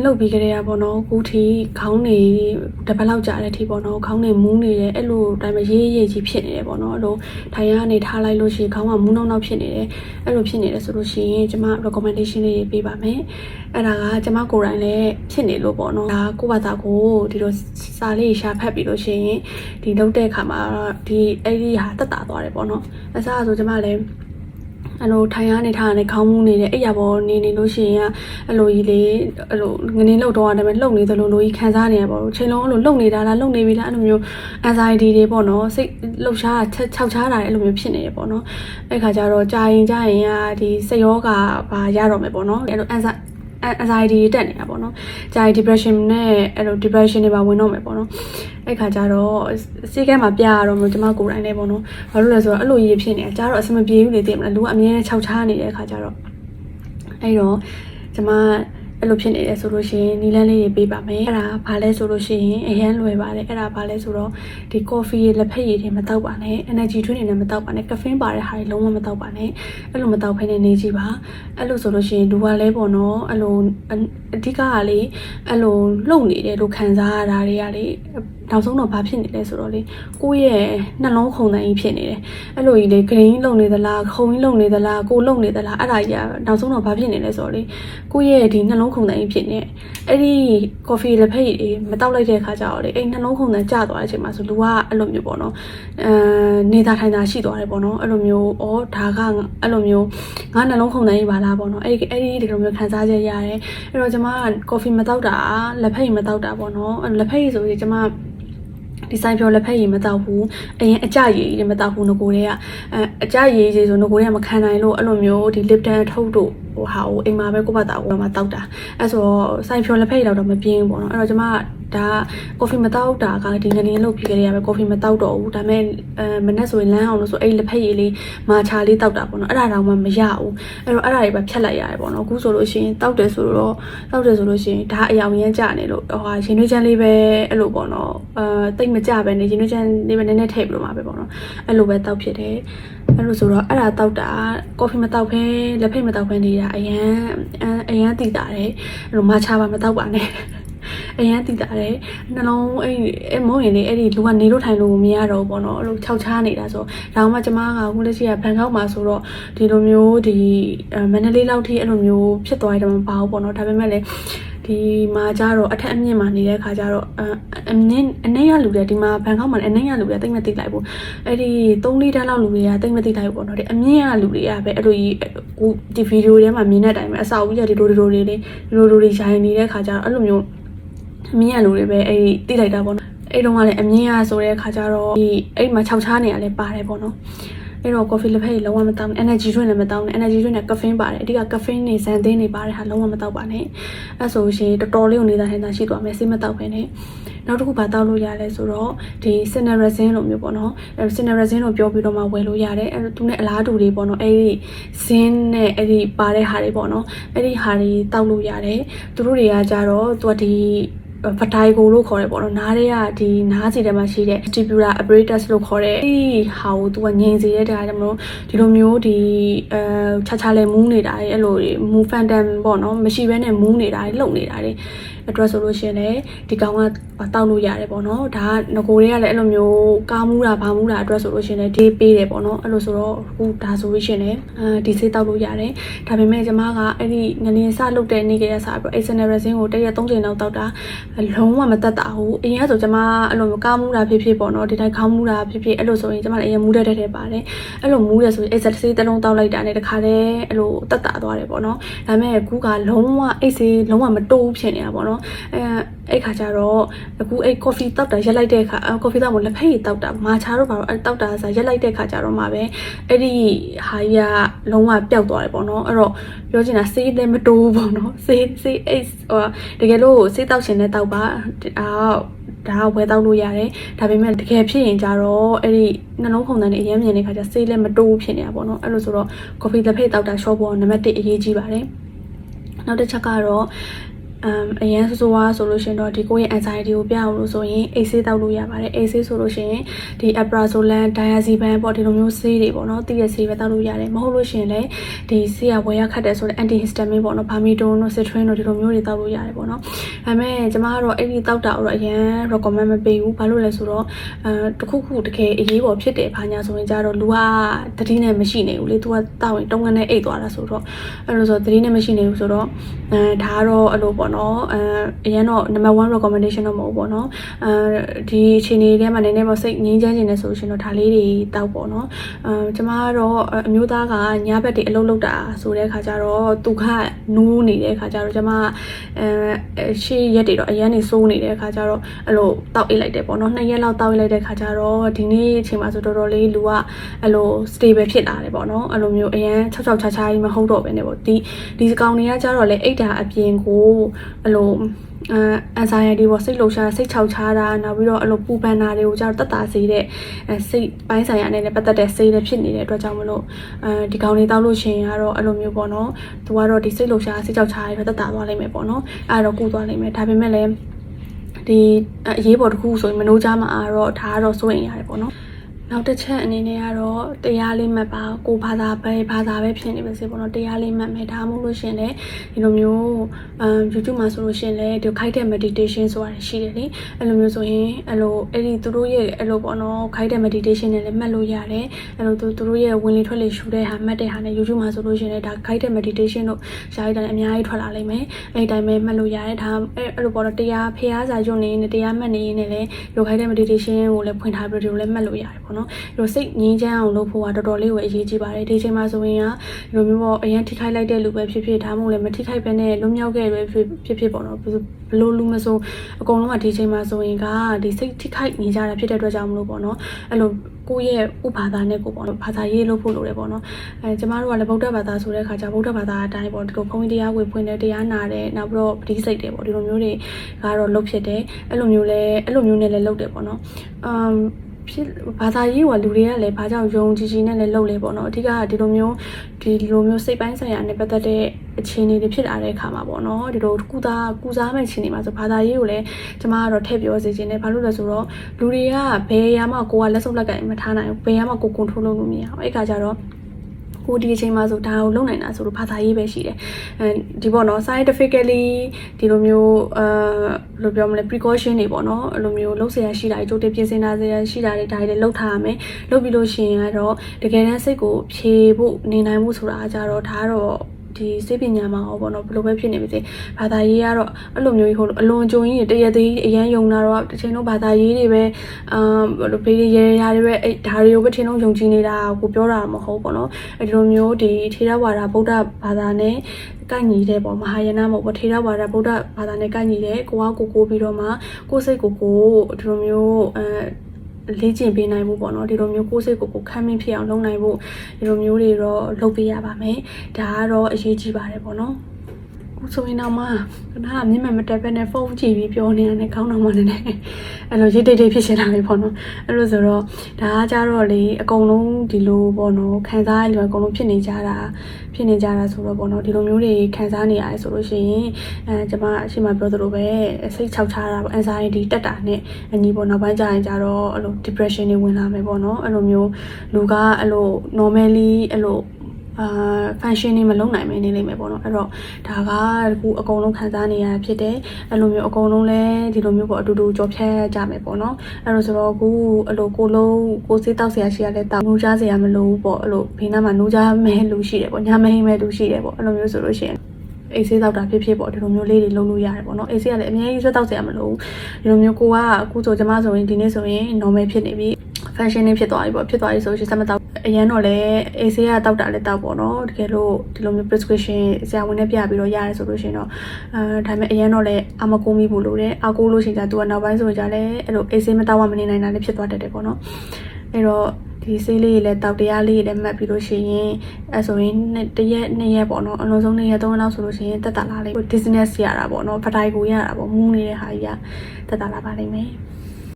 င်းလုတ်ပြီးကြတဲ့ကပေါ့နော်ခုထိခေါင်းနေတစ်ပတ်လောက်ကြာတဲ့အထိပေါ့နော်ခေါင်းနေမူးနေတယ်အဲ့လိုတိုင်းမှာရေးရေးကြီးဖြစ်နေတယ်ပေါ့နော်အဲ့လိုထိုင်ရကနေထားလိုက်လို့ရှိရင်ခေါင်းကမူးနှောင်းနှောင်းဖြစ်နေတယ်အဲ့လိုဖြစ်နေတယ်ဆိုလို့ရှိရင်ကျွန်မ recommendation လေးတွေပေးပါမယ်အဲ့ဒါကကျွန်မကိုယ်တိုင်လည်းဖြစ်နေလို့ပေါ့နော်ဒါကိုယ့်ဘာသာကိုဒီလိုစာလေးရှာဖတ်ပြီးလို့ရှိရင်ဒီလုတ်တဲ့အခါမှာဒီအဲ့ဒီဟာတက်တာသွားတယ်ပေါ့နော်အစားဆိုကျွန်မလည်း အဲ့လိုထိုင်ရနေထားနေခေါင်းမူးနေတယ်အဲ့ရပေါ်နေနေလို့ရှိရင်ကအဲ့လိုကြီးလေအဲ့လိုငနေလောက်တော့ရတယ်ပဲလှုပ်နေသလိုလိုကြီးခံစားနေရပေါ့ချိန်လုံးအဲ့လိုလှုပ်နေတာလားလှုပ်နေပြီလားအဲ့လိုမျိုး anxiety တွေပေါ့နော်စိတ်လှုပ်ရှားချက်ခြောက်ခြားတာတွေအဲ့လိုမျိုးဖြစ်နေရပေါ့နော်အဲ့ခါကျတော့ကြာရင်ကြာရင်ကဒီစိတ်ရောဂါဘာရတော့မယ်ပေါ့နော်အဲ့လို anxiety anxiety တွေတက်နေတာပေါ့နော်။ကြာရင် depression နဲ့အဲ့လို depression တွေပါဝင်တော့မယ်ပေါ့နော်။အဲ့ခါကျတော့စိတ်ကဲမှာပြရတော့မလို့ကျမကိုယ်တိုင်လည်းပေါ့နော်။ဘာလို့လဲဆိုတော့အဲ့လိုကြီးဖြစ်နေတာကြာတော့အဆင်မပြေဘူးလေသိမလား။လူကအမြဲတမ်းခြောက်ခြားနေတဲ့အခါကျတော့အဲ့တော့ကျမ အဲ့လိုဖြစ်နေတယ်ဆိုလို့ရှိရင်နီလန်းလေးတွေပေးပါမယ်အဲ့ဒါဘာလဲဆိုလို့ရှိရင်အရန်လွယ်ပါတယ်အဲ့ဒါဘာလဲဆိုတော့ဒီ coffee ရေလက်ဖက်ရည်တွေမတောက်ပါနဲ့ energy drink တွေလည်းမတောက်ပါနဲ့ caffeine ပါတဲ့ဟာတွေလုံးဝမတောက်ပါနဲ့အဲ့လိုမတောက်ဖိနေနေကြည့်ပါအဲ့လိုဆိုလို့ရှိရင်လူကလည်းပေါ့နော်အဲ့လိုအအဓိကကလေအဲ့လိုလှုပ်နေတယ်လို့ခံစားရတာတွေကလေနောက်ဆုံးတော့ဘာဖြစ်နေလဲဆိုတော့လေကိုယ့်ရဲ့နှလုံးခုန်တန်းကြီးဖြစ်နေတယ်အဲ့လိုကြီးလေ green လုံနေသလားခုံကြီးလုံနေသလားကိုလုံနေသလားအဲ့ဒါကြီးကနောက်ဆုံးတော့ဘာဖြစ်နေလဲဆိုတော့လေကိုယ့်ရဲ့ဒီနှလုံးခုန်တန်းကြီးဖြစ်နေအဲ့ဒီ coffee လက်ဖက်ရည်တွေမတောက်လိုက်တဲ့အခါကျတော့လေအဲ့နှလုံးခုန်တန်းကျသွားတဲ့အချိန်မှာဆိုလူကအဲ့လိုမျိုးပေါ့နော်အဲနေတာထိုင်တာရှိသွားတယ်ပေါ့နော်အဲ့လိုမျိုးဩဒါကအဲ့လိုမျိုးငါနှလုံးခုန်တန်းကြီးပါလားပေါ့နော်အဲ့ဒီအဲ့ဒီဒီလိုမျိုးခံစားချက်ရတယ်အဲ့တော့ကျွန်မက coffee မတောက်တာလက်ဖက်ရည်မတောက်တာပေါ့နော်အဲ့လက်ဖက်ရည်ဆိုရင်ကျွန်မ ဒီဆိုင်ဖြောလက်ဖက်ရည်မတောက်ဘူးအရင်အကြရည်တွေမတောက်ဘူးငကိုတွေကအဲအကြရည်ကြီးဆိုငကိုတွေကမခံနိုင်လို့အဲ့လိုမျိုးဒီ lip tan ထုတ်တို့ဟိုဟာကိုအိမ်မှာပဲကိုယ့်ဘာသာကိုမှတောက်တာအဲဆိုတော့ဆိုင်ဖြောလက်ဖက်ရည်တော့မပြင်းဘူးပေါ့နော်အဲ့တော့ကျမ ဒါကော်ဖီမတောက်တာကဒီငလင်းလုပ်ပြီးကြရပဲကော်ဖီမတောက်တော့ဘူးဒါပေမဲ့အဲမနေ့ဆိုရင်လမ်းအောင်လို့ဆိုအဲ့လက်ဖက်ရည်လေးမာချာလေးတောက်တာပေါ့နော်အဲ့ဒါတော့မှမရဘူးအဲ့တော့အဲ့ဒါတွေပဲဖြတ်လိုက်ရတယ်ပေါ့နော်အခုဆိုလို့ရှိရင်တောက်တယ်ဆိုတော့တောက်တယ်ဆိုလို့ရှိရင်ဒါအယောင်ရမ်းကြနေလို့ဟိုဟာရှင်နှွေးချမ်းလေးပဲအဲ့လိုပေါ့နော်အဲတိတ်မကြပဲနေရှင်နှွေးချမ်းလေးပဲနည်းနည်းထည့်ပြီးတော့မှာပဲပေါ့နော်အဲ့လိုပဲတောက်ဖြစ်တယ်အဲ့လိုဆိုတော့အဲ့ဒါတောက်တာကော်ဖီမတောက်ဖဲလက်ဖက်မတောက်ဖဲနေတာအရန်အရန်တည်တာတယ်အဲ့လိုမာချာပါမတောက်ပါနဲ့ အရန်တည်တာတယ်နှလုံးအဲ့အဲ့မုံရင်လေအဲ့ဒီလူကနေလို့ထိုင်လို့မရတော့ဘူးပေါ့နော်အဲ့လိုခြောက်ချားနေတာဆိုဒါမှကျမကခုလက်ရှိကဘန်ကောက်မှာဆိုတော့ဒီလိုမျိုးဒီမန္တလေးလောက်ထိအဲ့လိုမျိုးဖြစ်သွားတယ်မပါဘူးပေါ့နော်ဒါပေမဲ့လည်းဒီမှာကြတော့အထက်အမြင့်မှာနေတဲ့ခါကျတော့အမြင့်အနေရလူတွေဒီမှာဘန်ကောက်မှာအနေရလူတွေတိတ်မသိလိုက်ဘူးအဲ့ဒီ3လတန်းလောက်လူတွေကတိတ်မသိလိုက်ဘူးပေါ့နော်ဒီအမြင့်ရလူတွေကပဲအဲ့လိုကြီးဒီဗီဒီယိုထဲမှာမြင်တဲ့အတိုင်းပဲအစာအုပ်ကြီးကဒီလိုဒီလိုတွေလေးဒီလိုဒီလိုတွေရိုင်းနေတဲ့ခါကျတော့အဲ့လိုမျိုး အမြင့်ရလူတွေပဲအဲ့ဒီတိလိုက်တာပေါ့နော်အဲ့တုန်းကလည်းအမြင့်ရဆိုတဲ့ခါကျတော့ဒီအဲ့မှာခြောက်ချားနေရလဲပါတယ်ပေါ့နော်အဲ့တော့ coffee လက်ဖက်ကြီးလုံးဝမတောင်းဘူး energy drink လည်းမတောင်းဘူး energy drink နဲ့ caffeine ပါတယ်အဓိက caffeine နေဇန်သင်းနေပါတယ်ဟာလုံးဝမတောက်ပါနဲ့အဲ့ဆိုရှင်တော်တော်လေးကိုနေတာထိုင်တာရှိသွားမယ်စိတ်မတောက်ပဲနဲ့နောက်တစ်ခုပါတောက်လို့ရလဲဆိုတော့ဒီ cineresin လိုမျိုးပေါ့နော်အဲ cineresin ကိုပြောပြီးတော့မှဝယ်လို့ရတယ်အဲ့သူနဲ့အလားတူတွေပေါ့နော်အဲ့ဒီ zin နဲ့အဲ့ဒီပါတဲ့ဟာတွေပေါ့နော်အဲ့ဒီဟာတွေတောက်လို့ရတယ်သူတို့တွေကကြတော့သူကဒီ ဗတိုင်ကိုလို့ခေါ်တယ်ပေါ့နော်နားတွေကဒီနားစီထဲမှာရှိတဲ့ vestibular apparatus လို့ခေါ်တဲ့ဒီဟာကိုသူကငြိမ်စေတဲ့ဒါကြောင့်မလို့ဒီလိုမျိုးဒီအဲခြားခြားလဲမူးနေတာတွေအဲ့လိုတွေ move phantom ပေါ့နော်မရှိဘဲနဲ့မူးနေတာတွေလှုပ်နေတာတွေအတွက်ဆိုလို့ရှိရင်လည်းဒီကောင်ကတောက်လို့ရတယ်ပေါ့နော်ဒါကငကိုတွေကလည်းအဲ့လိုမျိုးကားမူးတာဘာမူးတာအတွက်ဆိုလို့ရှိရင်လည်းဒေးပေးတယ်ပေါ့နော်အဲ့လိုဆိုတော့အခုဒါဆိုလို့ရှိရင်လည်းအဲဒီဆေးတောက်လို့ရတယ်ဒါပေမဲ့ကျမကအဲ့ဒီငလင်းစလုတ်တဲ့နေ့ကလေးစပြီး external resin ကိုတရက်3ချိန်လောက်တောက်တာလုံးဝမတက်တာဘူးအရင်ကဆိုကျမအဲ့လိုမျိုးကားမူးတာဖြစ်ဖြစ်ပေါ့နော်ဒီတိုင်းခေါင်းမူးတာဖြစ်ဖြစ်အဲ့လိုဆိုရင်ကျမလည်းအရင်မူးတဲ့တဲ့တဲ့ပါတယ်အဲ့လိုမူးတယ်ဆိုရင် external ဆေးတစ်လုံးတောက်လိုက်တာနဲ့တခါတည်းအဲ့လိုတက်တာသွားတယ်ပေါ့နော်ဒါပေမဲ့အခုကလုံးဝအိတ်ဆေးလုံးဝမတိုးဖြစ်နေတာပေါ့နော်အဲအဲ့ခါကျတော့အခုအဲ့ coffee တောက်တာရက်လိုက်တဲ့ခါ coffee တောက်မလက်ဖက်ရည်တောက်တာမာချာတော့ဘာလို့အဲ့တောက်တာဆိုရက်လိုက်တဲ့ခါကျတော့မှပဲအဲ့ဒီဟာကြီးကလုံးဝပျောက်သွားတယ်ပေါ့နော်အဲ့တော့ပြောချင်တာဆေးလည်းမတိုးပေါ့နော်ဆေးဆေးအိတ်ဟိုတကယ်လို့ဆေးတောက်ရှင်နဲ့တောက်ပါအာဒါဝယ်တောက်လို့ရတယ်ဒါပေမဲ့တကယ်ဖြစ်ရင်ကြတော့အဲ့ဒီနှလုံးခုန်တန်းနေအရင်မြင်တဲ့ခါကျဆေးလည်းမတိုးဖြစ်နေတာပေါ့နော်အဲ့လိုဆိုတော့ coffee လက်ဖက်တောက်တာ shop ပေါ်နံပါတ်1အရေးကြီးပါတယ်နောက်တစ်ချက်ကတော့ အမ်အရန်ဆိုးဆိုးဝါးဆိုလို့ရှရင်တော့ဒီကိုယ့်ရဲ့ anxiety ကိုပြအောင်လို့ဆိုရင်အိတ်ဆေးတောက်လို့ရပါတယ်အိတ်ဆေးဆိုလို့ရှရင်ဒီ aprazolam diazepam ပေါ့ဒီလိုမျိုးဆေးတွေပေါ့နော်တည့်ရဆေးပဲတောက်လို့ရတယ်မဟုတ်လို့ရှရင်လည်းဒီဆေးရဝယ်ရခတ်တယ်ဆိုတော့ antihistamine ပေါ့နော် Pamidone တို့ Citrin တို့ဒီလိုမျိုးတွေတောက်လို့ရတယ်ပေါ့နော်ဒါပေမဲ့ကျမကတော့အဲ့ဒီတောက်တာတော့အရန် recommend မပေးဘူးဘာလို့လဲဆိုတော့အဲတခုခုတကယ်အရေးပေါ်ဖြစ်တယ်ဘာညာဆိုရင်ကြတော့လူကတတိနဲ့မရှိနေဘူးလေသူကတောက်ရင်တုံးကနေအိတ်သွားတာဆိုတော့အဲ့လိုဆိုတတိနဲ့မရှိနေဘူးဆိုတော့အဲဒါကတော့အဲ့လိုပေါ့နော်အဲအရင်တော့ number 1 recommendation တော့မဟုတ်ဘူးပေါ့နော်အဲဒီအချိန်လေးထဲမှာနည်းနည်းပေါ့စိတ်ငြင်းချမ်းနေတယ်ဆိုလို့ရှင်တော့ဒါလေးတွေတောက်ပေါ့နော်အဲကျမကတော့အမျိုးသားကညဘက်တွေအလုပ်လုပ်တာဆိုတဲ့ခါကျတော့သူကနူးနေတဲ့ခါကျတော့ကျမအဲရှေ့ရက်တွေတော့အရန်နေစိုးနေတဲ့ခါကျတော့အဲ့လိုတောက်အိတ်လိုက်တယ်ပေါ့နော်နှစ်ရက်လောက်တောက်အိတ်လိုက်တဲ့ခါကျတော့ဒီနေ့အချိန်မှာဆိုတော်တော်လေးလူကအဲ့လို stable ဖြစ်လာတယ်ပေါ့နော်အဲ့လိုမျိုးအရန်၆၆ချာချာကြီးမဟုတ်တော့ဘဲねပေါ့ဒီဒီစကောင်တွေကကျတော့လေအိတ်တာအပြင်ကိုအဲ့လိုအဲ anxiety ပေါ့စိတ်လှုပ်ရှားစိတ်ချောက်ချားတာနောက်ပြီးတော့အဲ့လိုပူပန်တာတွေကိုကျတော့တက်တာစေတဲ့အဲစိတ်ပိုင်းဆိုင်ရာနဲ့လည်းပတ်သက်တဲ့စိတ်တွေဖြစ်နေတဲ့အတွက်ကြောင့်မလို့အဲဒီကောင်တွေတောက်လို့ရှိရင်ကတော့အဲ့လိုမျိုးပေါ့နော်သူကတော့ဒီစိတ်လှုပ်ရှားစိတ်ချောက်ချားတွေတက်တာသွားလိမ့်မယ်ပေါ့နော်အဲ့တော့ကုသွားလိမ့်မယ်ဒါပေမဲ့လည်းဒီအရေးပေါ်တစ်ခုဆိုရင်မနှိုးကြမှာတော့ဒါကတော့စိုးရင်ရတယ်ပေါ့နော် နောက်တစ်ချက်အနေနဲ့ကတော့တရားလေးမှတ်ပါကိုဘာသာပဲဘာသာပဲဖြစ်နေပါစေပေါ့နော်တရားလေးမှတ်မယ်ဒါမှမဟုတ်လို့ရှင်လေဒီလိုမျိုးအမ် YouTube မှာဆိုလို့ရှင်လေဒီခိုက်တဲ့ meditation ဆိုတာရှိတယ်လေအဲ့လိုမျိုးဆိုရင်အဲ့လိုအဲ့ဒီသူတို့ရဲ့အဲ့လိုပေါ့နော်ခိုက်တဲ့ meditation နဲ့လည်းမှတ်လို့ရတယ်အဲ့လိုသူသူတို့ရဲ့ဝင်လေထွက်လေရှူတဲ့ဟာမှတ်တဲ့ဟာနဲ့ YouTube မှာဆိုလို့ရှင်လေဒါခိုက်တဲ့ meditation တို့ရှားရတဲ့အများကြီးထွက်လာလိမ့်မယ်အဲ့ဒီတိုင်းပဲမှတ်လို့ရတယ်ဒါအဲ့အဲ့လိုပေါ့နော်တရားဖျားစာညွှန်နေနေတရားမှတ်နေနေလည်းဒီခိုက်တဲ့ meditation ကိုလည်းဖွင့်ထားပြီးတော့ဒီလိုလည်းမှတ်လို့ရတယ်ပေါ့နော်ဒီလိုစိတ်ငြင်းချမ်းအောင်လုပ်ဖို့ကတော်တော်လေးကိုအရေးကြီးပါတယ်ဒီချိန်မှာဆိုရင်ကဒီလိုမျိုးပေါ့အရင်ထိခိုက်လိုက်တဲ့လူပဲဖြစ်ဖြစ်ဒါမှမဟုတ်လည်းမထိခိုက်ဘဲနဲ့လွတ်မြောက်ခဲ့ပဲဖြစ်ဖြစ်ဖြစ်ပေါ့နော်ဘလို့လူမဆိုအကုန်လုံးကဒီချိန်မှာဆိုရင်ကဒီစိတ်ထိခိုက်နေကြတာဖြစ်တဲ့အတွက်ကြောင့်မလို့ပေါ့နော်အဲ့လိုကိုယ့်ရဲ့ဥဘာသာနဲ့ကိုပေါ့နော်ဘာသာရေးလုပ်ဖို့လိုတယ်ပေါ့နော်အဲကျမတို့ကလည်းဗုဒ္ဓဘာသာဆိုတဲ့ခါကျဗုဒ္ဓဘာသာအတိုင်းပေါ့ဒီလိုဘုန်းကြီးတရားဝေဖွင့်တယ်တရားနာတယ်နောက်ပြီးတော့ပဋိစိတ်တယ်ပေါ့ဒီလိုမျိုးတွေကတော့လုပ်ဖြစ်တယ်အဲ့လိုမျိုးလဲအဲ့လိုမျိုးနဲ့လည်းလုပ်တယ်ပေါ့နော်အမ် ဖြစ်ဘာသာရေးကလူတွေကလည်းဘာကြောင့်ယုံကြည်ကြည်နဲ့လည်းလုပ်လဲပေါ့နော်အဓိကကဒီလိုမျိုးဒီလိုမျိုးစိတ်ပိုင်းဆိုင်ရာနဲ့ပတ်သက်တဲ့အခြေအနေတွေဖြစ်လာတဲ့အခါမှာပေါ့နော်ဒီလိုကုသားကုစားမဲ့အခြေအနေမှာဆိုဘာသာရေးကိုလည်းကျမကတော့ထည့်ပြောစေချင်တယ်ဘာလို့လဲဆိုတော့လူတွေကဘယ်ရမှကိုကလက်စုပ်လက်ကင်မထားနိုင်ဘူးဘယ်ရမှကိုကွန်ထရိုးလုပ်လို့မရဘူးအဲ့ခါကျတော့ ကိုဒီအချိန်မှာဆိုဒါကိုလုံနိုင်တာဆိုတော့ဘာသာရေးပဲရှိတယ်အဲဒီပေါ့နော် scientifically ဒီလိုမျိုးအဲလိုပြောမလဲ precaution တွေပေါ့နော်အဲ့လိုမျိုးလှုပ်ဆရာရှိတာတွေကြိုတင်ပြင်ဆင်တာဆရာရှိတာတွေဒါတွေလည်းလှုပ်ထားရမယ်လှုပ်ပြီးလို့ရှိရင်ကတော့တကယ်တမ်းစိတ်ကိုဖြေဖို့နေနိုင်မှုဆိုတာကတော့ဒါကတော့ ဒီစိတ်ပညာမှာဟောပေါ့နော်ဘယ်လိုပဲဖြစ်နေပါစေဘာသာရေးကတော့အဲ့လိုမျိုးကြီးဟိုအလွန်ကြုံကြီးတရသေးအရန်ယုံတာတော့တစ်ချိန်လုံးဘာသာရေးတွေပဲအာဘယ်လိုဘေးရရတွေပဲအဲ့ဒါတွေကိုပဲထင်လုံးယုံကြည်နေတာကိုပြောတာမဟုတ်ပေါ့နော်အဲ့ဒီလိုမျိုးဒီထေရဝါဒဗုဒ္ဓဘာသာနဲ့ကန့်ညီတဲ့ပေါ့မဟာယနာမဟုတ်ပေါ့ထေရဝါဒဗုဒ္ဓဘာသာနဲ့ကန့်ညီတဲ့ကိုကကိုကိုပြီးတော့မှကိုယ်စိတ်ကိုကိုဒီလိုမျိုးအဲ လေ့ကျင့်ပေးနိုင်ဖို့ပေါ့နော်ဒီလိုမျိုးကိုယ်စိတ်ကိုကိုခံမင်းဖြစ်အောင်လုပ်နိုင်ဖို့ဒီလိုမျိုးတွေတော့လုပ်ပေးရပါမယ်ဒါကတော့အရေးကြီးပါတယ်ပေါ့နော် ခုဆိုရင်တော့မှခဏမျက်မှန်မတက်ဘဲနဲ့ဖုန်းကြည့်ပြီးပြောနေရတယ်ခေါင်းတော်မှလည်းအဲ့လိုရိတ်တိတ်တိတ်ဖြစ်နေတာပဲပေါ့နော်အဲ့လိုဆိုတော့ဒါကကြတော့လေအကုန်လုံးဒီလိုပေါ့နော်ခံစားရလို့အကုန်လုံးဖြစ်နေကြတာဖြစ်နေကြတာဆိုတော့ပေါ့နော်ဒီလိုမျိုးတွေခံစားနေရတယ်ဆိုလို့ရှိရင်အဲကျွန်မအရှိမပြောသလိုပဲစိတ်ချောက်ချတာပေါ့ anxiety တက်တာနဲ့အညီပေါ့နောက်ပိုင်းကျရင်ကြတော့အဲ့လို depression တွေဝင်လာမယ်ပေါ့နော်အဲ့လိုမျိုးလူကအဲ့လို normally အဲ့လို အာ function နေမလုံးနိုင်မနေလိမ့်မယ်ပေါ့နော်အဲ့တော့ဒါကအခုအကုန်လုံးခံစားနေရတာဖြစ်တယ်အဲ့လိုမျိုးအကုန်လုံးလဲဒီလိုမျိုးပေါ့အတူတူကြော်ဖြတ်ကြမယ်ပေါ့နော်အဲ့တော့ဆိုတော့အခုအဲ့လိုကိုလုံးကိုစေးတောက်ဆရာရှိရလဲတောက်နှူးကြစရာမလိုဘူးပေါ့အဲ့လိုဘေးနားမှာနှူးကြမဲလူရှိတယ်ပေါ့ညမဟင်းမဲလူရှိတယ်ပေါ့အဲ့လိုမျိုးဆိုလို့ရှိရင်အေးဆေးတောက်တာဖြစ်ဖြစ်ပေါ့ဒီလိုမျိုးလေးတွေလုံးလို့ရတယ်ပေါ့နော်အေးဆေးကလည်းအများကြီးဆွတ်တောက်စရာမလိုဘူးဒီလိုမျိုးကိုကအခုဆိုကျမဆိုရင်ဒီနေ့ဆိုရင် normal ဖြစ်နေပြီ fashion နေဖြစ်သွားပြီပေါ့ဖြစ်သွားပြီဆိုရှင်စက်မတောက်အရင်တော့လည်းအေးဆေးကတောက်တာလည်းတောက်ပေါ့နော်တကယ်လို့ဒီလိုမျိုး prescription ဆရာဝန်နဲ့ပြပြီးတော့ရတယ်ဆိုလို့ရှင်တော့အဲဒါပေမဲ့အရင်တော့လည်းအမကုန်းမိဖို့လိုတယ်အကူလို့ရှင်ကြသူကနောက်ပိုင်းဆိုကြလည်းအဲ့လိုအေးဆေးမတောက်မှမနေနိုင်တာလည်းဖြစ်သွားတတ်တယ်ပေါ့နော်အဲ့တော့ဒီဆေးလေးတွေလည်းတောက်တရားလေးတွေလည်းမှတ်ပြီးလို့ရှိရင်အဲဆိုရင်တရက်နှစ်ရက်ပေါ့နော်အလုံးစုံနှစ်ရက်သုံးရက်လောက်ဆိုလို့ရှိရင်တက်တာလာလေး business ရတာပေါ့နော်ဖတိုင်ကိုရတာပေါ့မူးနေတဲ့ဟာကြီးကတက်တာလာပါလိမ့်မယ်